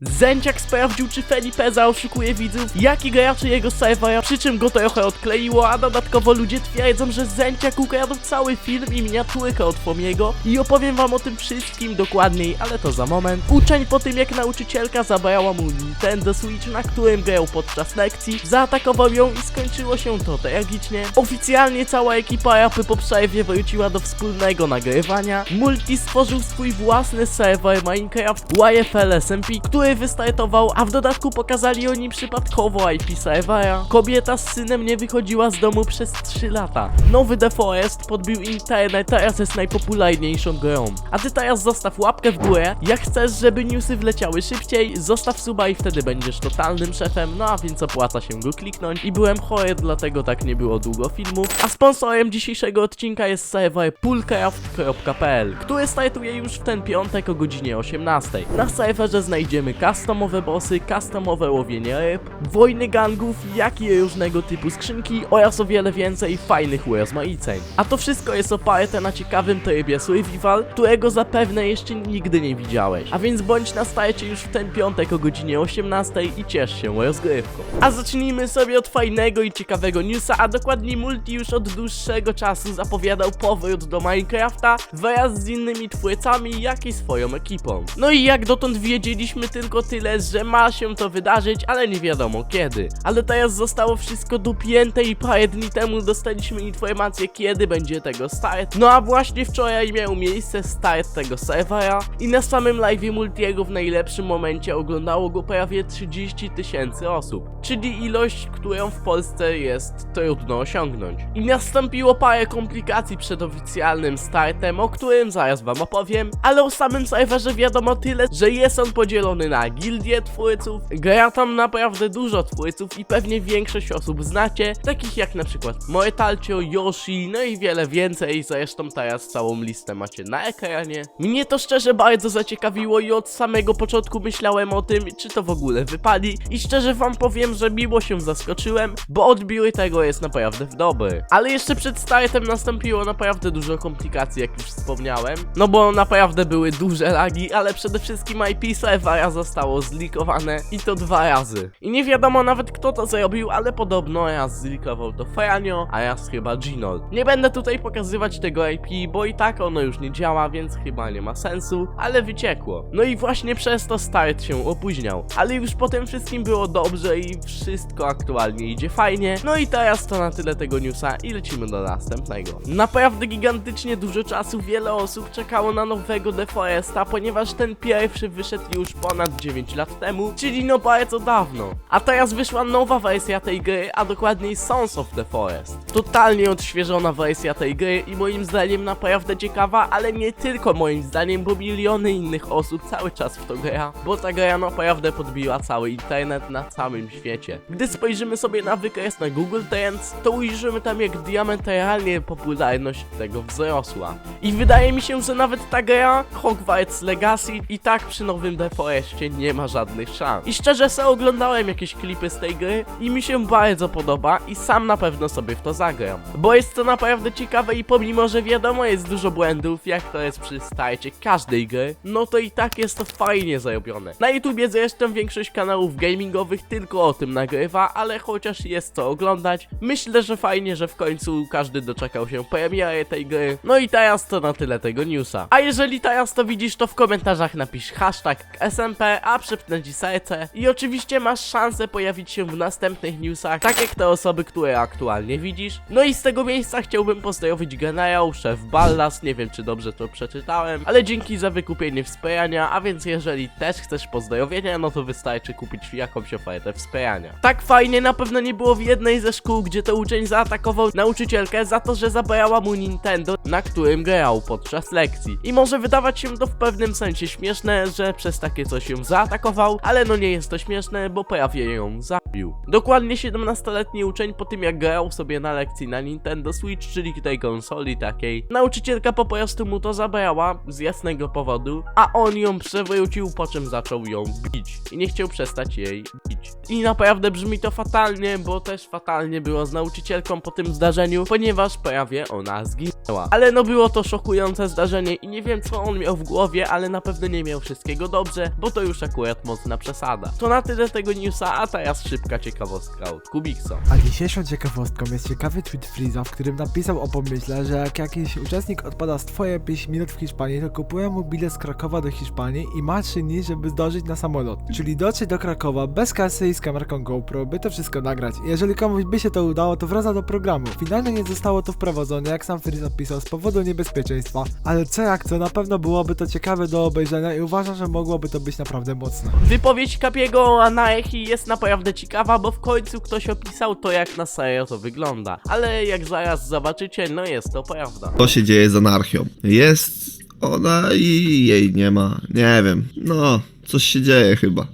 Zęciak sprawdził, czy Felipeza oszukuje widzów, jaki graczy jego serwera, przy czym go trochę odkleiło, a dodatkowo ludzie twierdzą, że Zęciak ukradł cały film i miniaturkę od Fomiego i opowiem wam o tym wszystkim dokładniej, ale to za moment. Uczeń po tym, jak nauczycielka zabrała mu Nintendo Switch, na którym grał podczas lekcji, zaatakował ją i skończyło się to tragicznie. Oficjalnie cała ekipa rapy po przerwie wróciła do wspólnego nagrywania. Multi stworzył swój własny serwer Minecraft YFL SMP, który wystartował, a w dodatku pokazali oni przypadkowo IP serwera. Kobieta z synem nie wychodziła z domu przez 3 lata. Nowy The Forest podbił internet, teraz jest najpopularniejszą grą. A ty teraz zostaw łapkę w górę, jak chcesz, żeby newsy wleciały szybciej, zostaw suba i wtedy będziesz totalnym szefem, no a więc opłaca się go kliknąć. I byłem chory, dlatego tak nie było długo filmów. A sponsorem dzisiejszego odcinka jest serwer poolcraft.pl, który startuje już w ten piątek o godzinie 18. Na serwerze znajdziemy customowe bossy, customowe łowienie ryb, wojny gangów, jak i różnego typu skrzynki oraz o wiele więcej fajnych urozmaiceń. A to wszystko jest oparte na ciekawym trybie Survival, którego zapewne jeszcze nigdy nie widziałeś. A więc bądź na starcie już w ten piątek o godzinie 18 i ciesz się rozgrywką. A zacznijmy sobie od fajnego i ciekawego newsa, a dokładniej Multi już od dłuższego czasu zapowiadał powrót do Minecrafta wraz z innymi twórcami, jak i swoją ekipą. No i jak dotąd wiedzieliśmy tylko tyle, że ma się to wydarzyć, ale nie wiadomo kiedy. Ale teraz zostało wszystko dopięte i parę dni temu dostaliśmy informację kiedy będzie tego start. No a właśnie wczoraj miał miejsce start tego serwera i na samym live Multiego w najlepszym momencie oglądało go prawie 30 tysięcy osób, czyli ilość, którą w Polsce jest trudno osiągnąć. I nastąpiło parę komplikacji przed oficjalnym startem, o którym zaraz wam opowiem, ale o samym serwerze wiadomo tyle, że jest on podzielony na gildie twórców, gra tam naprawdę dużo twórców i pewnie większość osób znacie, takich jak na przykład Mortalcio, Yoshi, no i wiele więcej, zresztą teraz całą listę macie na ekranie. Mnie to szczerze bardzo zaciekawiło i od samego początku myślałem o tym, czy to w ogóle wypali i szczerze wam powiem, że miło się zaskoczyłem, bo odbiór tego jest naprawdę dobry. Ale jeszcze przed startem nastąpiło naprawdę dużo komplikacji, jak już wspomniałem, no bo naprawdę były duże lagi, ale przede wszystkim IP serwera zostało zlikowane i to dwa razy. I nie wiadomo nawet kto to zrobił, ale podobno raz zlikował to Franio, a raz chyba Ginol. Nie będę tutaj pokazywać tego IP, bo i tak ono już nie działa, więc chyba nie ma sensu, ale wyciekło. No i właśnie przez to start się opóźniał, ale już po tym wszystkim było dobrze i wszystko aktualnie idzie fajnie. No i teraz to na tyle tego newsa i lecimy do następnego. Naprawdę gigantycznie dużo czasu wiele osób czekało na nowego The Foresta, ponieważ ten pierwszy wyszedł już ponad 9 lat temu, czyli no bardzo dawno. A teraz wyszła nowa wersja tej gry, a dokładniej Sons of the Forest. Totalnie odświeżona wersja tej gry i moim zdaniem naprawdę ciekawa, ale nie tylko moim zdaniem, bo miliony innych osób cały czas w to gra, bo ta gra naprawdę podbiła cały internet na całym świecie. Gdy spojrzymy sobie na wykres na Google Trends, to ujrzymy tam jak diametralnie popularność tego wzrosła. I wydaje mi się, że nawet ta gra, Hogwarts Legacy, i tak przy nowym The Forestie nie ma żadnych szans. I szczerze sobie oglądałem jakieś klipy z tej gry i mi się bardzo podoba i sam na pewno sobie w to zagram. Bo jest to naprawdę ciekawe i pomimo, że wiadomo jest dużo błędów, jak to jest przy starcie każdej gry, no to i tak jest to fajnie zrobione. Na YouTubie zresztą większość kanałów gamingowych tylko o tym nagrywa, ale chociaż jest co oglądać, myślę, że fajnie, że w końcu każdy doczekał się premiery tej gry. No i teraz to na tyle tego newsa. A jeżeli teraz to widzisz, to w komentarzach napisz hashtag SMP, a przypnę ci serce i oczywiście masz szansę pojawić się w następnych newsach, tak jak te osoby, które aktualnie widzisz. No i z tego miejsca chciałbym pozdrowić generał, szef Ballas, nie wiem czy dobrze to przeczytałem, ale dzięki za wykupienie wspierania, a więc jeżeli też chcesz pozdrowienia, no to wystarczy kupić jakąś ofertę wspierania. Tak fajnie na pewno nie było w jednej ze szkół, gdzie to uczeń zaatakował nauczycielkę za to, że zabrała mu Nintendo, na którym grał podczas lekcji. I może wydawać się to w pewnym sensie śmieszne, że przez takie coś ją zaatakował, ale no nie jest to śmieszne, bo prawie ją zabił. Dokładnie 17-letni uczeń po tym jak grał sobie na lekcji na Nintendo Switch, czyli tej konsoli takiej, nauczycielka po prostu mu to zabrała z jasnego powodu, a on ją przewrócił, po czym zaczął ją bić i nie chciał przestać jej bić. I naprawdę brzmi to fatalnie, bo też fatalnie było z nauczycielką po tym zdarzeniu, ponieważ prawie ona zginęła. Ale no było to szokujące zdarzenie i nie wiem co on miał w głowie, ale na pewno nie miał wszystkiego dobrze, bo to już akurat mocna przesada. To na tyle tego newsa, a teraz szybka ciekawostka od Kubiksa. A dzisiejszą ciekawostką jest ciekawy tweet Freeza, w którym napisał o pomyśle, że jak jakiś uczestnik odpada z twoje 5 minut w Hiszpanii, to kupuje mu bilet z Krakowa do Hiszpanii i ma 3 dni, żeby zdążyć na samolot. Czyli dotrzeć do Krakowa bez kasy i z kamerką GoPro, by to wszystko nagrać. I Jeżeli komuś by się to udało, to wraca do programu. Finalnie nie zostało to wprowadzone, jak sam Freeze napisał, z powodu niebezpieczeństwa. Ale co jak co, na pewno byłoby to ciekawe do obejrzenia i uważam, że mogłoby to być naprawdę mocne. Wypowiedź Kapiego o Anaechi jest naprawdę ciekawa, bo w końcu ktoś opisał to jak na serio to wygląda. Ale jak zaraz zobaczycie, no jest to prawda. Co się dzieje z anarchią? Jest ona i jej nie ma. Nie wiem. No, coś się dzieje chyba.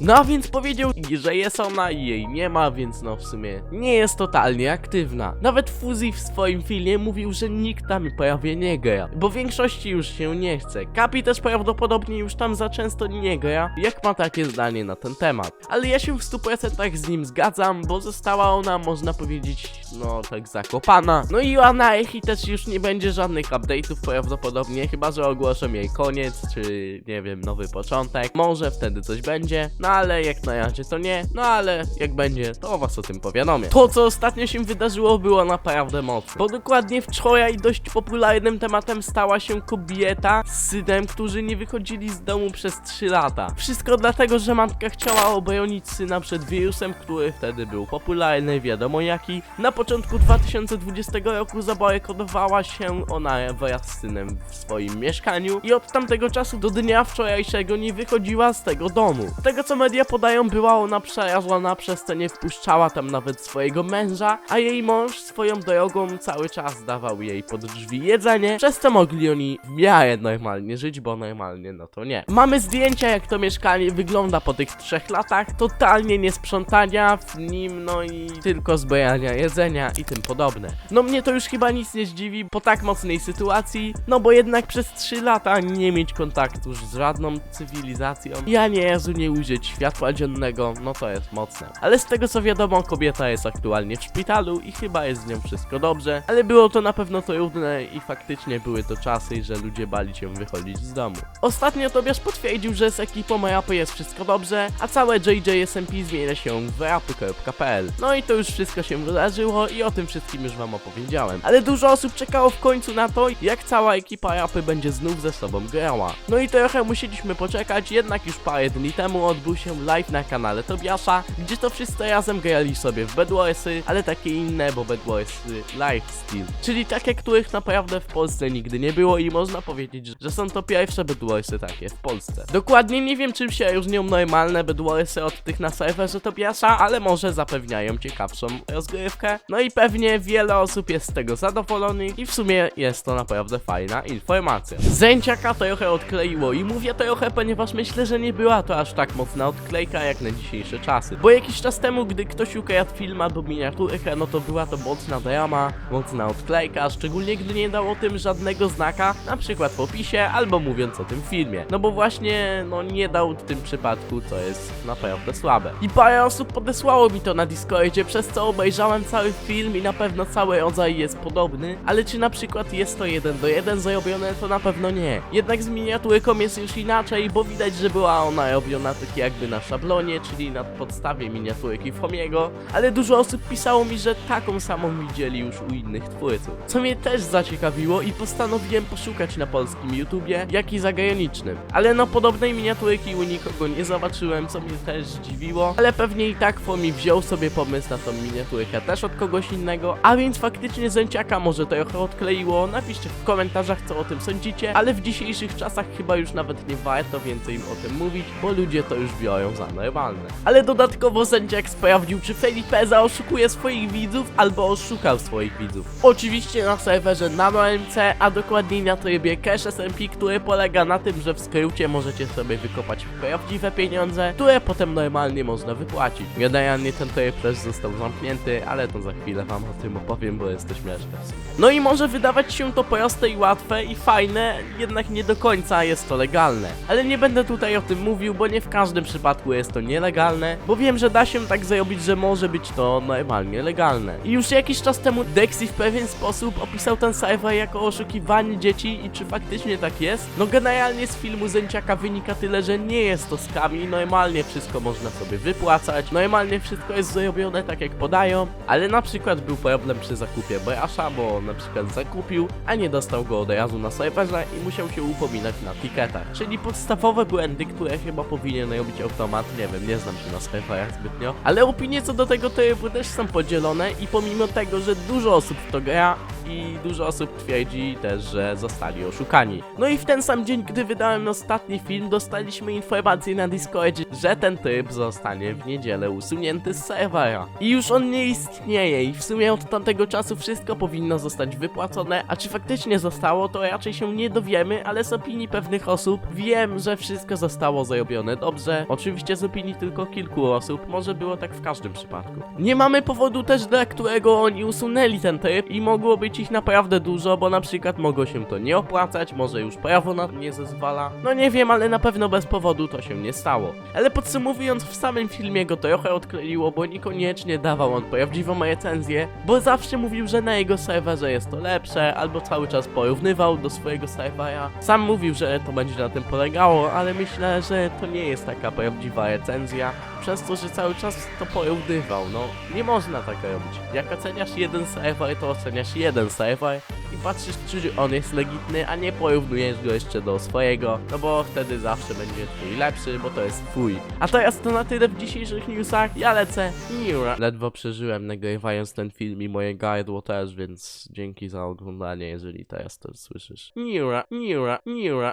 No a więc powiedział, że jest ona i jej nie ma, więc no w sumie nie jest totalnie aktywna. Nawet Fuzi w swoim filmie mówił, że nikt tam prawie nie gra, bo większości już się nie chce. Kapi też prawdopodobnie już tam za często nie gra, jak ma takie zdanie na ten temat. Ale ja się w 100% z nim zgadzam, bo została ona, można powiedzieć, no tak zakopana. No i o Anaechi też już nie będzie żadnych update'ów prawdopodobnie, chyba że ogłoszą jej koniec, czy nie wiem, nowy początek. Może wtedy coś będzie, no ale jak na razie to nie, no ale jak będzie, to was o tym powiadomię. To co ostatnio się wydarzyło było naprawdę mocne, bo dokładnie wczoraj dość popularnym tematem stała się kobieta z synem, którzy nie wychodzili z domu przez 3 lata. Wszystko dlatego, że matka chciała obronić syna przed wirusem, który wtedy był popularny, wiadomo jaki. Na początku 2020 roku zabarykodowała się ona wraz z synem w swoim mieszkaniu i od tamtego czasu do dnia wczorajszego nie wychodziła z tego domu. Z tego co media podają, była ona przerażona przez to nie wpuszczała tam nawet swojego męża, a jej mąż swoją drogą cały czas dawał jej pod drzwi jedzenie, przez co mogli oni w miarę normalnie żyć, bo normalnie no to nie. Mamy zdjęcia jak to mieszkanie wygląda po tych trzech latach, totalnie niesprzątania w nim, no i tylko zbierania jedzenia i tym podobne. No mnie to już chyba nic nie zdziwi po tak mocnej sytuacji, no bo jednak przez 3 lata nie mieć kontaktu z żadną cywilizacją, ja nie Jezu nie ujrzeć światła dziennego, no to jest mocne. Ale z tego co wiadomo, kobieta jest aktualnie w szpitalu i chyba jest z nią wszystko dobrze, ale było to na pewno trudne i faktycznie były to czasy, że ludzie bali się wychodzić z domu. Ostatnio Tobiasz potwierdził, że z ekipą rapy jest wszystko dobrze, a całe JJSMP zmienia się w rapy.pl. No i to już wszystko się wydarzyło i o tym wszystkim już wam opowiedziałem. Ale dużo osób czekało w końcu na to, jak cała ekipa rapy będzie znów ze sobą grała. No i trochę musieliśmy poczekać, jednak już parę dni temu odbył się live na kanale Tobiasza, gdzie to wszyscy razem grali sobie w Bedwarsy, ale takie inne, bo Bedwarsy lifestyle. Czyli takie, których naprawdę w Polsce nigdy nie było i można powiedzieć, że są to pierwsze Bedwarsy takie w Polsce. Dokładnie nie wiem czym się różnią normalne Bedwarsy od tych na serwerze Tobiasza, ale może zapewniają ciekawszą rozgrywkę. No i pewnie wiele osób jest z tego zadowolonych i w sumie jest to naprawdę fajna informacja. Zęciaka trochę odkleiło i mówię trochę, ponieważ myślę, że nie była to aż tak mocna odklejka jak na dzisiejsze czasy. Bo jakiś czas temu, gdy ktoś ukradł film albo miniaturkę, no to była to mocna drama, mocna odklejka, szczególnie gdy nie dał o tym żadnego znaka, na przykład w opisie albo mówiąc o tym filmie. No bo właśnie, no nie dał w tym przypadku, co jest naprawdę słabe. I parę osób podesłało mi to na Discordzie, przez co obejrzałem cały film i na pewno cały rodzaj jest podobny, ale czy na przykład jest to jeden do jeden zrobione, to na pewno nie. Jednak z miniaturką jest już inaczej, bo widać, że była ona robiona tak jakby na szablonie, czyli na podstawie miniaturki Fomiego, ale dużo osób pisało mi, że taką samą widzieli już u innych twórców. Co mnie też zaciekawiło i postanowiłem poszukać na polskim YouTubie, jak i zagranicznym. Ale no podobnej miniaturki u nikogo nie zobaczyłem, co mnie też zdziwiło, ale pewnie i tak Fomi wziął sobie pomysł na tą miniaturkę też od kogoś innego, a więc faktycznie Zęciaka może trochę odkleiło, napiszcie w komentarzach co o tym sądzicie, ale w dzisiejszych czasach chyba już nawet nie warto więcej o tym mówić, bo ludzie to już biorą za normalne. Ale dodatkowo Zęciak sprawdził, czy Felipeza oszukuje swoich widzów, albo oszukał swoich widzów. Oczywiście na serwerze NanoMC, a dokładniej na trybie Cash SMP, który polega na tym, że w skrócie możecie sobie wykopać prawdziwe pieniądze, które potem normalnie można wypłacić. Generalnie ten tryb też został zamknięty, ale to za chwilę wam o tym opowiem, bo jest to śmieszne. No i może wydawać się to proste i łatwe i fajne, jednak nie do końca jest to legalne. Ale nie będę tu tutaj o tym mówił, bo nie w każdym przypadku jest to nielegalne, bo wiem, że da się tak zrobić, że może być to normalnie legalne. I już jakiś czas temu Dexy w pewien sposób opisał ten serwer jako oszukiwanie dzieci i czy faktycznie tak jest? No generalnie z filmu Zęciaka wynika tyle, że nie jest to skam i normalnie wszystko można sobie wypłacać, normalnie wszystko jest zrobione tak jak podają, ale na przykład był problem przy zakupie Brasza, bo na przykład zakupił, a nie dostał go od razu na serwerze i musiał się upominać na tiketach, czyli podstawowe błędy, które chyba powinien robić automat, nie wiem, nie znam się na serwerach zbytnio, ale opinie co do tego trybu też są podzielone i pomimo tego, że dużo osób w to gra, i dużo osób twierdzi też, że zostali oszukani. No i w ten sam dzień, gdy wydałem ostatni film, dostaliśmy informację na Discordzie, że ten tryb zostanie w niedzielę usunięty z serwera. I już on nie istnieje i w sumie od tamtego czasu wszystko powinno zostać wypłacone, a czy faktycznie zostało, to raczej się nie dowiemy, ale z opinii pewnych osób wiem, że wszystko zostało zrobione dobrze. Oczywiście z opinii tylko kilku osób, może było tak w każdym przypadku. Nie mamy powodu też, dla którego oni usunęli ten tryb i mogło być ich naprawdę dużo, bo na przykład mogło się to nie opłacać, może już prawo na to nie zezwala. No nie wiem, ale na pewno bez powodu to się nie stało. Ale podsumowując, w samym filmie go trochę odkleiło, bo niekoniecznie dawał on prawdziwą recenzję, bo zawsze mówił, że na jego serwerze jest to lepsze, albo cały czas porównywał do swojego serwera. Sam mówił, że to będzie na tym polegało, ale myślę, że to nie jest taka prawdziwa recenzja, przez to, że cały czas to porównywał, no nie można tak robić. Jak oceniasz jeden serwer, to oceniasz jeden serwer i patrzysz, czy on jest legitny, a nie porównujesz go jeszcze do swojego, no bo wtedy zawsze będzie twój lepszy, bo to jest twój. A teraz to na tyle w dzisiejszych newsach, ja lecę Niura. Ledwo przeżyłem nagrywając ten film i moje gardło też, więc dzięki za oglądanie, jeżeli teraz to słyszysz. Niura, Niura, Niura.